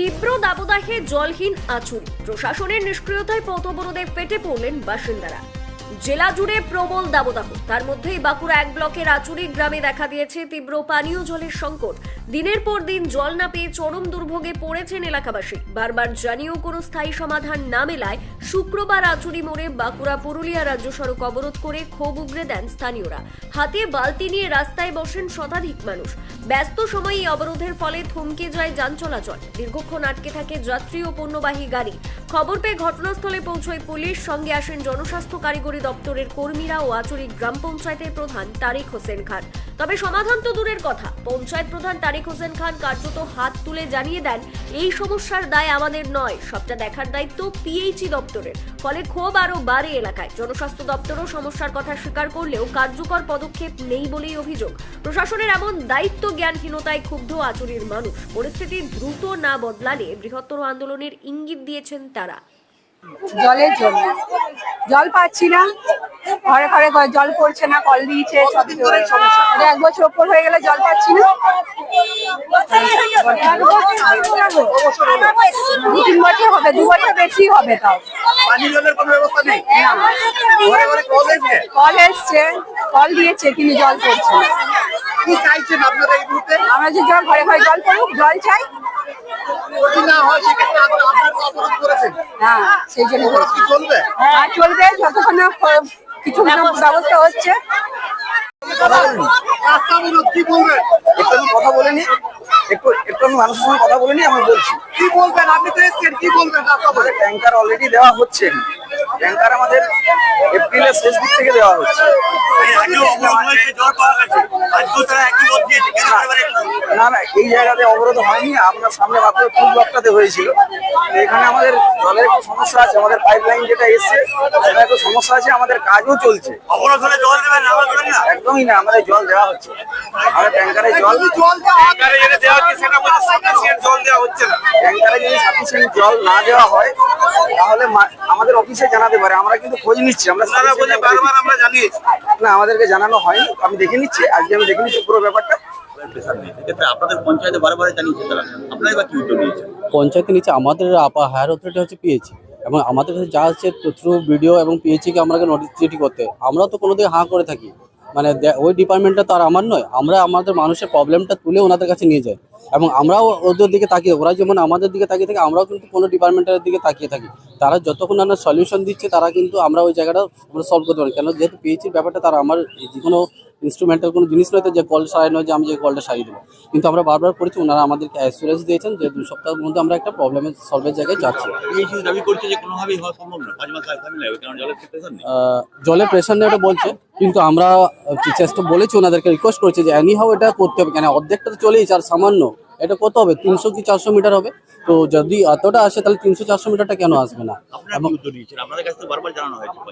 তীব্র দাবদাহে জলহীন আচুরি প্রশাসনের নিষ্ক্রিয়তায় পথবরোধে ফেটে পড়লেন বাসিন্দারা। জেলা জুড়ে প্রবল দাবদাহ। তার মধ্যেই বাঁকুড়া এক ব্লকের আচুরি গ্রামে দেখা দিয়েছে তীব্র পানীয় জলের সংকট। দিনের পর দিন জল না পেয়ে চরম দুর্ভোগে পড়েছেন এলাকাবাসী। বারবার জানিয়েও কোনো স্থায়ী সমাধান না মেলায় শুক্রবার আচুরি মোড়ে বাঁকুড়া পুরুলিয়া রাজ্য সড়ক অবরোধ করে ক্ষোভ উগরে দেন স্থানীয়রা। হাতে বালতি নিয়ে রাস্তায় বসেন শতাধিক মানুষ। ব্যস্ত সময়ে এই অবরোধের ফলে থমকে যায় যান চলাচল। দীর্ঘক্ষণ আটকে থাকে যাত্রী ও পণ্যবাহী গাড়ি। খবর পেয়ে ঘটনাস্থলে পৌঁছয় পুলিশ। সঙ্গে আসেন জনস্বাস্থ্য কারিগরি দপ্তরের কর্মীরা ও আচুরি গ্রাম পঞ্চায়েতের প্রধান তারিক হোসেন খান। তবে সমাধান তো দূরের কথা। পঞ্চায়েত প্রধান তারিক হোসেন খান কার্যত হাত তুলে জানিয়ে দেন, এই সমস্যার দায় আমাদের নয়, সবটা দেখার দায়িত্ব পিএইচই দপ্তরের। ফলে ক্ষোভ আরও বাড়ে এলাকায়। জনস্বাস্থ্য দপ্তরও সমস্যার কথা স্বীকার করলেও কার্যকর পদক্ষেপ নেই বলেই অভিযোগ। প্রশাসনের এমন দায়িত্ব জ্ঞানহীনতায় ক্ষুব্ধ আচুরির মানুষ। পরিস্থিতি দ্রুত না বদলালে বৃহত্তর আন্দোলনের ইঙ্গিত দিয়েছেন তারা। জলের জন্য জল পাচ্ছি না। ঘরে ঘরে জল পড়ছে না কল দিয়েছে এক বছর ওপর হয়ে গেলে জল পাচ্ছি না। দু তিন বছর হবে দু বছর বেশি হবে তাও। কল এসছে? কল দিয়েছে কিন্তু জল পড়ছে না। আমরা যে জল ঘরে ঘরে জল পড়ুক জল চাই। যদি না হয় সেক্ষেত্রে আপনারা আপনারা তো অবরোধ করেছেন। হ্যাঁ সেই জন্য অবরোধ কি চলবে? আর চলবে যতক্ষণ না কিছু না ব্যবস্থা হচ্ছে। রাস্তা অবরোধ কি বলবেন? একটু আমি কথা বলে নি একটু একটু আমি মানুষের সঙ্গে কথা বলে নি আমি বলছি। কি বলবেন? আপনি তো এসছেন কি বলবেন রাস্তা অবরোধ? ট্যাঙ্কার অলরেডি দেওয়া হচ্ছে। ট্যাঙ্কার আমাদের এপ্রিলের শেষ দিক থেকে দেওয়া হচ্ছে। না না এই জায়গাতে অবরোধ হয়নি। আপনার সামনে মাত্র টু ব্লকটাতে হয়েছিল। এখানে আমাদের জলের একটু সমস্যা আছে আমাদের পাইপ লাইন যেটা এসছে সেটা একটু সমস্যা আছে আমাদের কাজও চলছে। একদমই না আমাদের জল দেওয়া হচ্ছে। আমাদের ট্যাঙ্কারে জল জল দেওয়া হবে। ট্যাঙ্কারে যদি সাফিসিয়েন্ট জল না দেওয়া হয় তাহলে আমাদের অফিসে জানাতে পারে। আমরা কিন্তু খোঁজ নিচ্ছি আমরা sufficient আমরা দিচ্ছি। না আমাদেরকে জানানো হয়নি আমি দেখে নিচ্ছি আজকে আমি দেখে নিচ্ছি পুরো ব্যাপারটা। পঞ্চায়েতের নিচে আমাদের হায়ার অথরিটি হচ্ছে পিএইচি এবং আমাদের কাছে যা আছে থ্রু ভিডিও এবং পিএইচিকে আমাকে নোটিস চিঠি করতে। আমরা তো কোনোদিন হাঁ করে থাকি। মানে ওই ডিপার্টমেন্টটা তো আর আমার নয়। আমরা আমাদের মানুষের প্রবলেমটা তুলে ওনাদের কাছে নিয়ে যাই। এবং আমরাও ওদের দিকে তাকিয়ে, ওরা যেমন আমাদের দিকে তাকিয়ে থাকে, আমরাও কিন্তু কোনো ডিপার্টমেন্টের দিকে তাকিয়ে থাকি। তারা যতক্ষণ আমরা সলিউশন দিচ্ছে, তারা কিন্তু আমরা ওই জায়গাটা আমরা সলভ করতে পারি। কেন যেহেতু পিএইচির ব্যাপারটা তারা আমার যে কোনো ইনস্ট্রুমেন্টাল কোনো জিনিস নয় তো যে কল সারাই নয় যে আমি যে কলটা সারিয়ে দেবো। কিন্তু আমরা বারবার করেছি ওনারা আমাদেরকে অ্যাসুরেন্স দিয়েছেন যে দু সপ্তাহের মধ্যে আমরা একটা প্রবলেমের সলভের জায়গায় যাচ্ছি। দাবি করছে যে কোনোভাবেই হওয়া সম্ভব না প্রেশার নেই। জলের প্রেশার নিয়ে ওটা বলছে। কিন্তু আমরা চেষ্টা বলেছি ওনাদেরকে রিকোয়েস্ট করেছি যে এনি হাও এটা করতে হবে। কেন? অর্ধেকটা তো চলেই আর সামান্য। এটা কত হবে? তিনশো কি চারশো মিটার হবে? তো যদি এতটা আসে তাহলে তিনশো চারশো মিটারটা কেন আসবে না?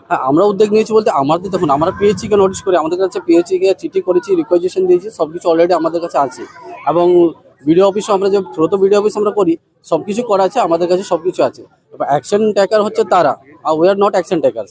হ্যাঁ আমরা উদ্যোগ নিয়েছি বলতে আমাদের দেখুন আমরা পিএইচি কে নোটিশ করি? আমাদের কাছে পিএইচি কে চিঠি করেছি রিকোয়েজেশন দিয়েছি সব কিছু অলরেডি আমাদের কাছে আছে। এবং বিডিও অফিসে আমরা যে ছোট বিডিও অফিস আমরা করি সব কিছু করা আছে আমাদের কাছে সব কিছু আছে অ্যাকশন টেকার হচ্ছে তারা আর we are not action takers